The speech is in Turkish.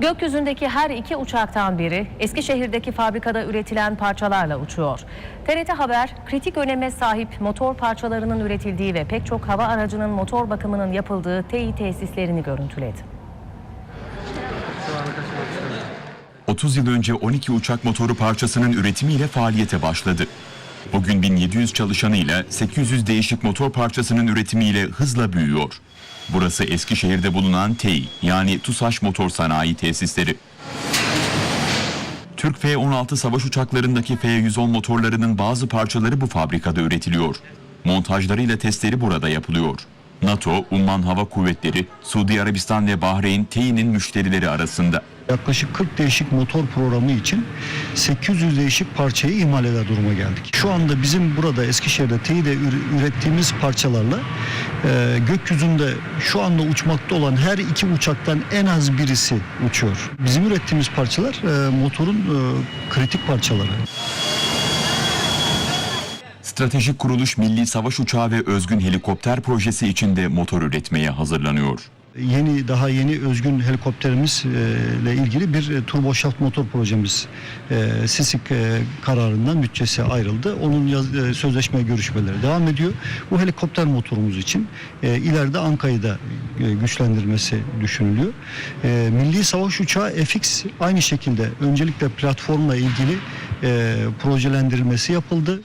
Gökyüzündeki her iki uçaktan biri Eskişehir'deki fabrikada üretilen parçalarla uçuyor. TRT Haber kritik öneme sahip motor parçalarının üretildiği ve pek çok hava aracının motor bakımının yapıldığı TEİ tesislerini görüntüledi. 30 yıl önce 12 uçak motoru parçasının üretimiyle faaliyete başladı. Bugün 1700 çalışanıyla 800 değişik motor parçasının üretimiyle hızla büyüyor. Burası Eskişehir'de bulunan TEİ yani TUSAŞ Motor Sanayi Tesisleri. Türk F-16 savaş uçaklarındaki F-110 motorlarının bazı parçaları bu fabrikada üretiliyor. Montajlarıyla testleri burada yapılıyor. NATO, Umman Hava Kuvvetleri, Suudi Arabistan ve Bahreyn TEİ'nin müşterileri arasında. Yaklaşık 40 değişik motor programı için 800 değişik parçayı imal eder duruma geldik. Şu anda bizim burada Eskişehir'de TEİ'de ür- ürettiğimiz parçalarla e, gökyüzünde şu anda uçmakta olan her iki uçaktan en az birisi uçuyor. Bizim ürettiğimiz parçalar e, motorun e, kritik parçaları. Stratejik kuruluş Milli Savaş Uçağı ve Özgün Helikopter projesi içinde motor üretmeye hazırlanıyor. Yeni daha yeni özgün helikopterimiz e, ilgili bir e, turboşaft motor projemiz e, SİSİK kararından bütçesi ayrıldı. Onun yaz, sözleşme görüşmeleri devam ediyor. Bu helikopter motorumuz için ileride Anka'yı da güçlendirmesi düşünülüyor. Milli Savaş Uçağı FX aynı şekilde öncelikle platformla ilgili projelendirilmesi yapıldı.